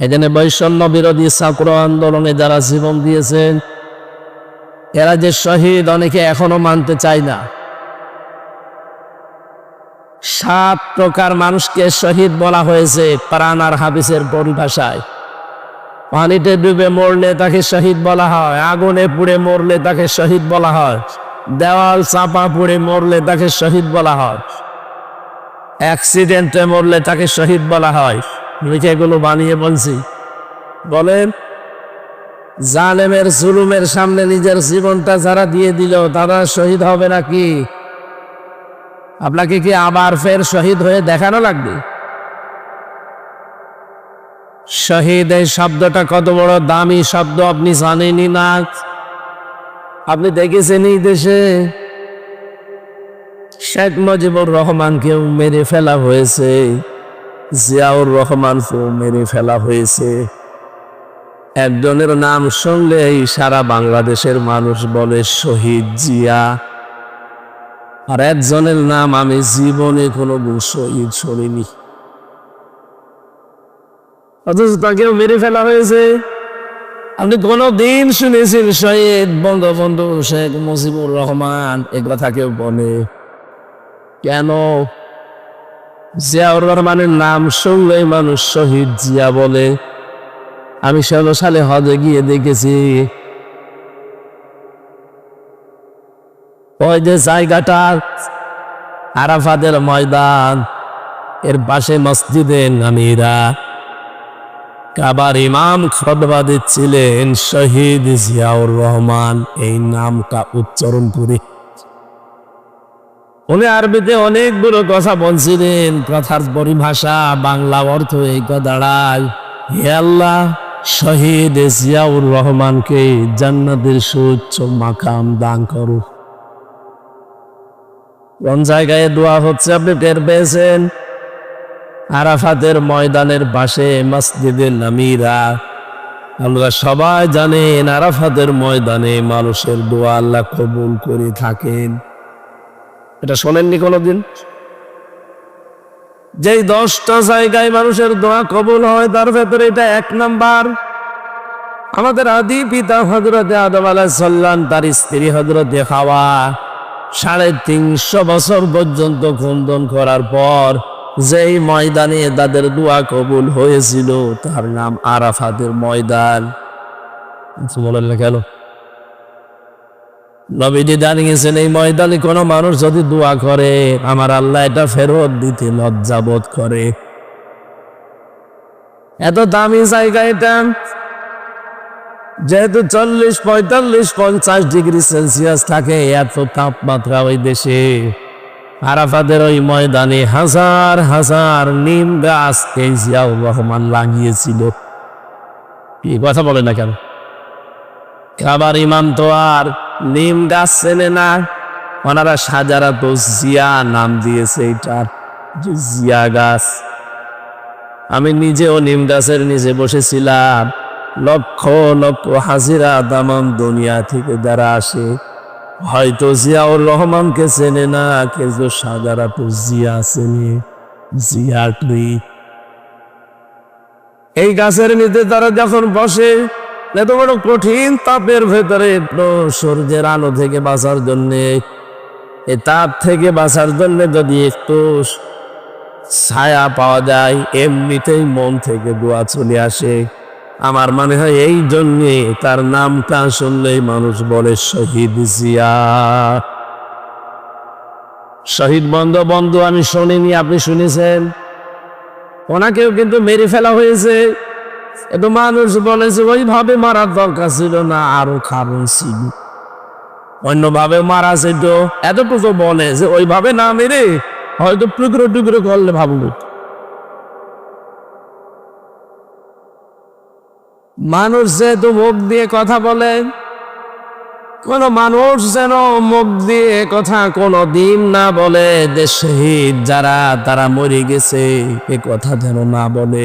এখানে বৈষম্য বিরোধী ছাত্র আন্দোলনে যারা জীবন দিয়েছেন, এরা যে শহীদ অনেকে এখনও মানতে চায় না। সাত প্রকার মানুষকে শহীদ বলা হয়েছে প্রাণ আর হাবিসের পরিভাষায়। পানিতে ডুবে মরলে তাকে শহীদ বলা হয়, আগুনে পুড়ে মরলে তাকে শহীদ বলা হয়, দেওয়াল চাপা পুড়ে মরলে তাকে শহীদ বলা হয়, অ্যাক্সিডেন্টে মরলে তাকে শহীদ বলা হয়। এগুলো বানিয়ে বলছি। বলেন, জালেমের জুলুমের সামনে নিজের জীবনটা যারা দিয়ে দিল, তারা শহীদ হবে নাকি? আপনাকে কি আবার ফের শহীদ হয়ে দেখানো লাগবে? শহীদ এই শব্দটা কত বড় দামি শব্দ, আপনি জানেনই না। আপনি দেখেছেন এই দেশে? শেখ মুজিবুর রহমানকেও মেরে ফেলা হয়েছে। জিয়াউর রহমানকেও মেরে ফেলা হয়েছে। একজনের নাম শুনলেই সারা বাংলাদেশের মানুষ বলে শহীদ জিয়া। আর একজনের নাম আমি জীবনে কোনো শহীদ শুনিনি অথচ তাকেও মেরে ফেলা হয়েছে। আপনি কোনো দিন শুনেছেন শহীদ বঙ্গবন্ধু শেখ মুজিবুর রহমান? এ কথা কেউ বলে। কেন? জিয়াউর রহমানের নাম শুনলেই মানুষ শহীদ জিয়া বলে। আমি ষোলো সালে হজে গিয়ে দেখেছি। ওই যে জায়গাটা আরাফাদের ময়দান, এর পাশে মসজিদে নামিরা। কাবার ইমাম খতবা দিচ্ছিলেন শহীদ জিয়াউর রহমান। এই নামটা উচ্চারণ করে। উনি আরবিতে অনেকগুলো কথা বলছিলেন। কথার পরিভাষা, বাংলা অর্থ এই শহীদ রহমানকে জান্নাতের মাকাম দান কোন জায়গায় দোয়া হচ্ছে আপনি টের পেয়েছেন? আরাফাতের ময়দানের পাশে মসজিদে নামিরা। আমরা সবাই জানেন আরাফাতের ময়দানে মানুষের দোয়া আল্লাহ কবুল করে থাকেন। এটা শোনেননি কোনোদিন? যেই দশটা জায়গায় মানুষের দোয়া কবুল হয়, তার ভেতরে এটা এক নাম্বার। আমাদের আদি পিতা হজরতে আদম আলাহ তার স্ত্রী হজরতে হাওয়া, সাড়ে তিনশো বছর পর্যন্ত খন্দন করার পর যেই ময়দানে তাদের দোয়া কবুল হয়েছিল, তার নাম আরাফাতের ময়দান। বলেন না কেন? নবীজি জানিয়েছেন এই ময়দানে কোনো মানুষ যদি দোয়া করে, আমার আল্লাহ এটা ফেরত দিতে লজ্জাবোধ করে। এত দামি জায়গা এটা। যেহেতু চল্লিশ, পঁয়তাল্লিশ, পঞ্চাশ ডিগ্রি সেলসিয়াস থাকে, এত তাপমাত্রা ওই দেশে। আরাফাদের ওই ময়দানে হাজার হাজার নিম গাছ এই জিয়াউর রহমান লাগিয়েছিল। এই কথা বলে না কেন? খাবার ইমাম তো আর নিম গাছ চেনে না। ওনারা সাজারা তো জিয়া নাম দিয়েছে জিয়া গাছ। আমি নিজেও নিম গাছের নিচে বসেছিলাম। লক্ষ লক্ষ হাজিরা দুনিয়া থেকে যারা আসে। হয়তো জিয়াউর রহমানকে চেনে না কিন্তু সাজারা তো জিয়া চেনে, জিয়া এই গাছের নিচে তারা যখন বসে এত বড় কঠিন তাপের ভেতরে সূর্যের আলো থেকে বাঁচার জন্যে। এই তাপ থেকে বাঁচার জন্য যদি একটু ছায়া পাওয়া যায়, এমনিতেই মন থেকে দোয়া চলে আসে। আমার মনে হয় এই জন্যে তার নামটা শুনলেই মানুষ বলে শহীদ জিয়া। শহীদ বন্ধ, বন্ধু, আমি শুনিনি, আপনি শুনেছেন? ওনাকেও কিন্তু মেরে ফেলা হয়েছে। এত মানুষ বলেছে ওইভাবে মারার দরকার ছিল না, আরও কারণ ছিল অন্যভাবে মারা যেত, এতটুকু বলে যে ওইভাবে না মেরে হয়তো টুকরো টুকরো করলে ভাবলো মানুষ যেহেতু মুখ দিয়ে কথা বলে, কোন মানুষ যেন মুখ দিয়ে কথা কোনো দিন না বলে যে শহীদ যারা, তারা মরে গেছে, এ কথা যেন না বলে।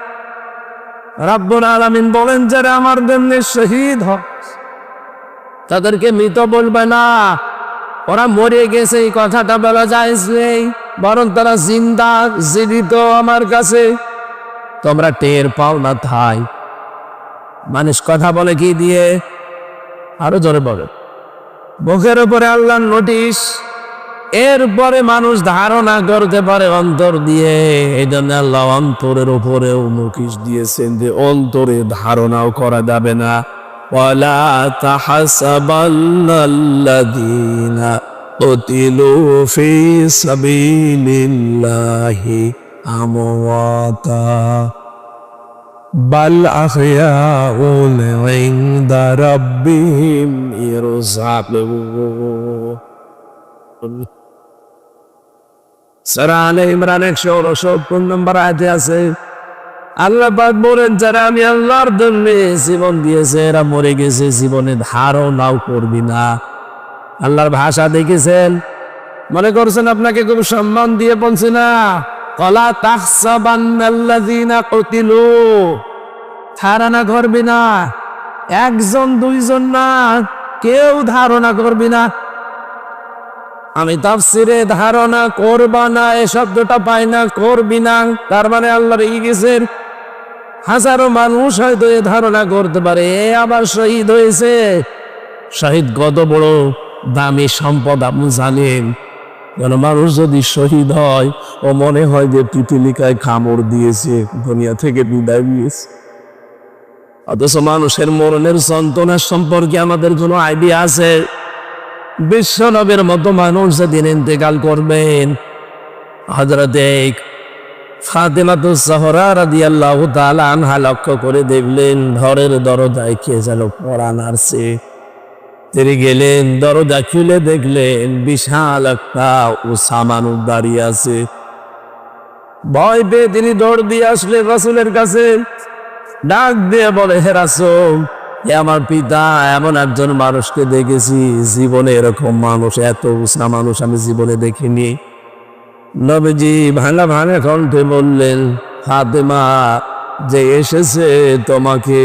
রাব্বুল আলামিন বলেন, যারা আমার জন্য শহীদ হয়, তাদেরকে মৃত বলবে না। ওরা মরে গেছে, এই কথাটা বলা যায় নেই, বরং তারা জিন্দা, জীবিত আমার কাছে। তোমরা টের পাও না থাই মানুষ কথা বলে কি দিয়ে? আরও জোরে বলে মুখের উপরে আল্লাহর নোটিশ। এরপরে মানুষ ধারণা করতে পারে অন্তর দিয়ে। এই জন্য আল্লাহ অন্তরের উপরে মুখিস দিয়েছেন যে অন্তরে ধারণাও করা যাবে না। ওয়ালা সারা আলে ইমরান একশো সত্তর নম্বর আয়তে আছে, আল্লাহ পাক বলেন, যারা আমি আল্লাহর জন্য জীবন দিয়েছে, এরা মরে গেছে, জীবনে ধারণাও করবি না। আল্লাহর ভাষা দেখেছেন? মনে করছেন আপনাকে খুব সম্মান দিয়ে বলছি না? কলা তাহসাবান্নাল্লাযীনা কুতিলু। ধারণা করবি না। একজন, দুইজন না, কেউ ধারণা করবি না। আমি তাফসিরে ধারণা করবা না, এ শব্দটা পাই না, করবি না। তার মানে আল্লাহ রেগে গেছেন হাজারো মানুষ হয়তো এ ধারণা করতে পারে, এ আবার শহীদ হয়েছে। শহীদ কত বড় দামি সম্পদ, আপনি জানেন? যেন মানুষ যদি শহীদ হয়, ও মনে হয় যে পিপিলিকায় কামড় দিয়েছে, দুনিয়া থেকে বিদায় দিয়েছে অথচ মানুষের মরণের যন্ত্রণার সম্পর্কে আমাদের কোনো আইডিয়া আছে? বিশ্ব নবের মতো মানুষ যেদিন ইন্তেকাল করবেন হজরতে লক্ষ্য করে দেখলেন দরজায় গেলেন, দরজা খুলে দেখলেন বিশাল একটা দাঁড়িয়ে আছে। ভয় পেয়ে তিনি দিয়ে রাসূলের কাছে। ডাক দিয়ে বলে, হে রাসূল এ আমার পিতা, এমন একজন মানুষকে দেখেছি, জীবনে এরকম মানুষ, এত উষ্ণা মানুষ আমি জীবনে দেখিনি। নবীজি ভাঙা ভাঙা কণ্ঠে বললেন, ফাতেমা, যে এসেছে তোমাকে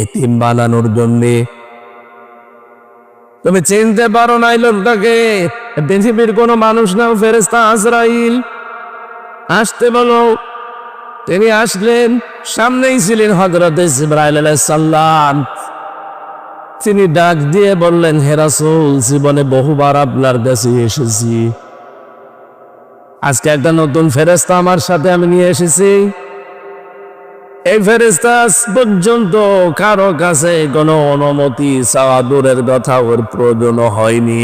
এতিম বানানোর জন্যে। তুমি চিনতে পারো না এই লোকটাকে, পৃথিবীর কোনো মানুষ নাও ফেরেস্তা আজরাইল। আসতে বলো তিনি আসলেন সামনেই ছিলেন হজরত ইব্রাহিম সাল্লাম তিনি ডাক দিয়ে বললেন হেরাসুল জীবনে বহুবার আপনার কাছে এসেছি। আজকে একটা নতুন ফেরেস্তা আমার সাথে আমি নিয়ে এসেছি। এই ফেরেস্তা পর্যন্ত কারও কাছে কোনো অনুমতি চাওয়া দূরের কথা ওর প্রয়োজন হয়নি।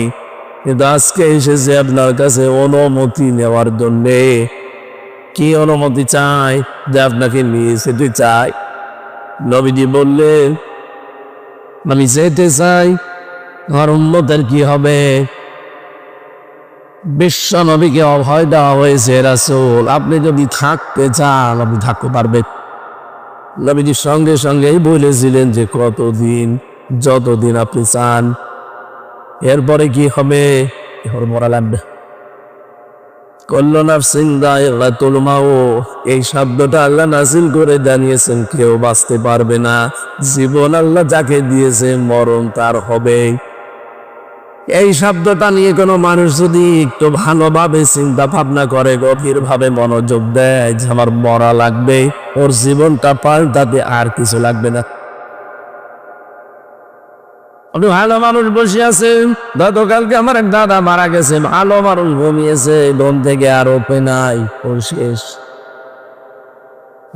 কিন্তু আজকে এসেছে আপনার কাছে অনুমতি নেওয়ার জন্যে। কি অনুমতি চাই? যে আপনাকে নিয়ে যেতে চাই। নবীজি বললেন, আমি যেতে চাই, আমার উন্মতের কি হবে? বিশ্ব নবীকে অভয় দেওয়া হয়েছে, রাসুল, আপনি যদি থাকতে চান, আপনি থাকতে পারবেন। নবীজির সঙ্গে সঙ্গেই বলেছিলেন যে, কতদিন, যতদিন আপনি চান, এরপরে কি হবে? এরপর মরা লাগবে। এই শব্দটা আল্লাহ নাজিল করে জানিয়েছেন, কেউ বাঁচতে পারবে না। জীবন আল্লাহ যাকে দিয়েছে, মরণ তার হবে এই শব্দটা নিয়ে কোনো মানুষ যদি একটু ভালোভাবে চিন্তা ভাবনা করে গভীর ভাবে মনোযোগ দেয়, যে আমার মরা লাগবে, ওর জীবনটা পাল্টাতে আর কিছু লাগবে না। আপনি ভালো মানুষ বসে আছেন গতকালকে আমার এক দাদা মারা গেছে, ভালো মানুষ ঘুমিয়েছে, ঘুম থেকে আর ওপে নাই। শেষ।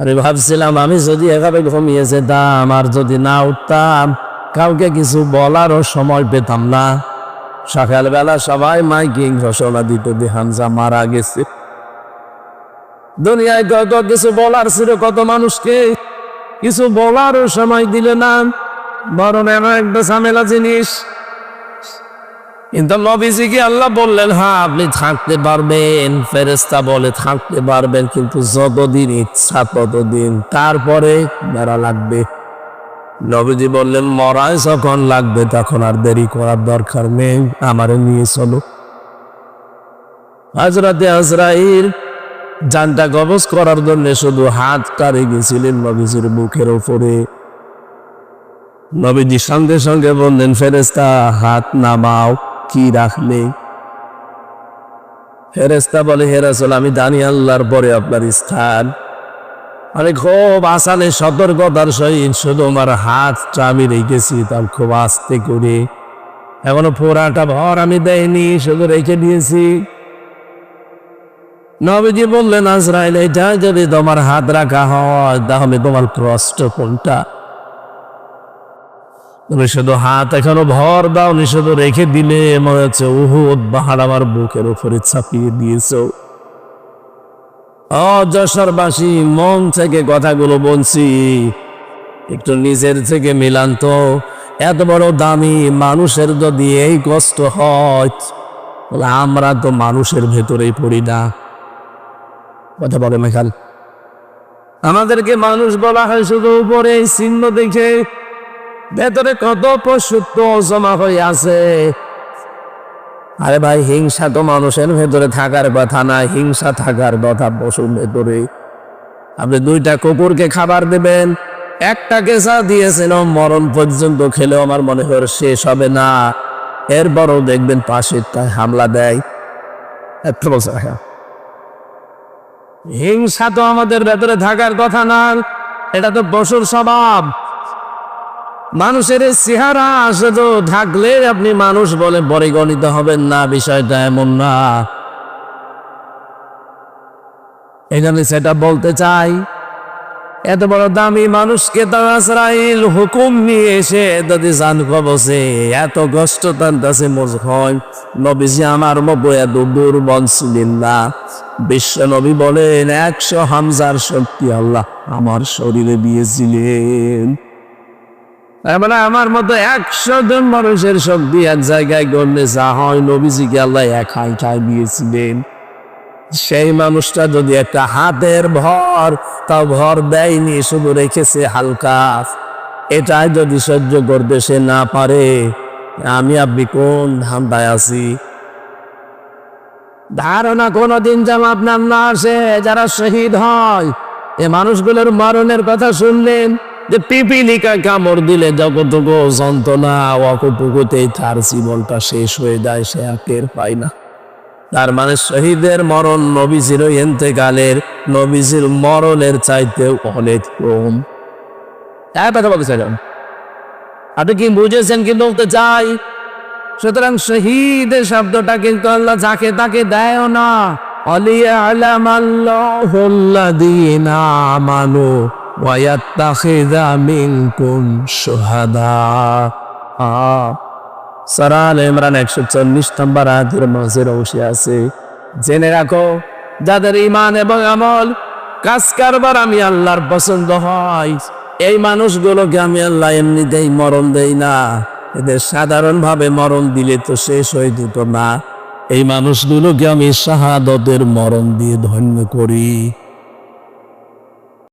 আরে ভাবছিলাম, আমি যদি এভাবে ঘুমিয়ে যেতাম আর যদি না উঠতাম, কাউকে কিছু বলারও সময় পেতাম না। সকালবেলা সবাই মাইকিং ঘোষণা দিত যে হামজা মারা গেছে। দুনিয়ায় কত কিছু বলার ছিল, কত মানুষকে কিছু বলারও সময় দিলে না। বরং এমন একটা ঝামেলা জিনিস। কিন্তু নবীজিকে আল্লাহ বললেন হ্যাঁ আপনি থাকতে পারবেন। ফেরেস্তা বলে, থাকতে পারবেন, কিন্তু যতদিন ইচ্ছা ততদিন। তারপরে বেড়া লাগবে। নবীজি বললেন, মরায় যখন লাগবে, তখন আর দেরি করার দরকার নেই। আমারে নিয়ে চলো। হাজরাতে আজরাইল জানটা গবজ করার জন্য শুধু হাত কারে গেছিলেন নবীজির মুখের ওপরে। নবীজি সঙ্গে সঙ্গে বললেন ফেরেস্তা হাত নামাও, কি রাখলে? ফেরেস্তা বলে হেরাসল আমি জানি আল্লাহর পরে আপনার স্থান। আমি খুব আসানে সতর্কতার সহিত শুধু আমার হাতটা আমি রেখেছি, তার খুব আস্তে করে। এখনও পোড়াটা ভর আমি দেয়নি শুধু রেখে দিয়েছি। নবীজি বললেন, আজরাইল, এটা যদি তোমার হাত রাখা হয়, তাহলে তোমার কষ্ট কোনটা? তুমি শুধু হাত এখনও ভর দাও নি শুধু রেখে দিলে মনে হচ্ছে উহুদ পাহাড় আমার বুকের উপরে ছাপিয়ে দিয়েছ ও। যশোরবাসী মন থেকে কথাগুলো বলছি। একটু নিজের থেকে মিলান তো। এত বড় দামি মানুষের যদি এই কষ্ট হয় আমরা তো মানুষের ভেতরেই পড়ি না। কথা বলে মেখাল আমাদেরকে মানুষ বলা হয় শুধু উপরে চিহ্ন দেখে ভেতরে কত পশুত্ব জমা হয়ে আছে। আরে ভাই, হিংসা তো মানুষের ভেতরে থাকার কথা না, হিংসা থাকার কথা পশুর ভেতরে। আপনি দুইটা কুকুরকে খাবার দেবেন, একটা কেসা দিয়েছেন মরণ পর্যন্ত খেলেও আমার মনে হয় শেষ হবে না। এরপরও দেখবেন পাশের তাই হামলা দেয়। হিংসা তো আমাদের ভেতরে থাকার কথা না, এটা তো পশুর স্বভাব। মানুষের এই চেহারা শুধু থাকলে আপনি মানুষ বলে পরিগণিত হবেন না, বিষয়টা এমন না। এখানে সেটা বলতে চাই, এত বড় দামি মানুষকে হুকুম নিয়ে এসে জান কবসে এত কষ্ট তার কাছে মজ নবীজি আমার মতো এত দুর্বল ছিলেন না। বিশ্ব নবী বলেন, একশো হামজার শক্তি আল্লাহ আমার শরীরে দিয়েছিলেন। মানে আমার মতো একশো জন মানুষের শক্তি এক জায়গায় গড়লে যা হয় নবীজিকে আল্লাহ এক হাইটায় দিয়েছিলেন। সেই মানুষটা যদি একটা হাতের ভর তা ভর দেয়নি, শুধু রেখেছে হালকা। এটাই যদি সহ্য করতে সে না পারে, আমি, আপনি কোন ধান্দায় আছি? ধারণা কোনোদিন যেন আপনার না আসে, যারা শহীদ হয়, এ মানুষগুলোর মরণের কথা শুনলেন। যে পিপিলিকা কামড় দিলে যতটুকু যন্ত্রণা অকটুকুতেই তার জীবনটা শেষ হয়ে যায়, সে আর টের পায় না। তার মানে শহীদের মরণ নবীজির এন্তেকালের, নবীজির মরণের চাইতেও অনেক কম। হ্যাঁ চাইলাম। আপনি কি বুঝেছেন কি বলতে চাই? সুতরাং শহীদের শব্দটা কিন্তু আল্লাহ যাকে তাকে দেয় না। অলিয়া আলাম আল্লাহুল্লাযীনা আল ইমরান একশো চল্লিশ নম্বর আয়াতের আছে। জেনে রাখো, যাদের ইমান এবং আমল কাজ কারবার আমি আল্লাহর পছন্দ হয়, এই মানুষগুলোকে আমি আল্লাহ এমনিতেই মরণ দেই না। এদের সাধারণভাবে মরণ দিলে তো শেষ হয়ে যেত না। এই মানুষগুলোকে আমি শাহাদতের মরণ দিয়ে ধন্য করি।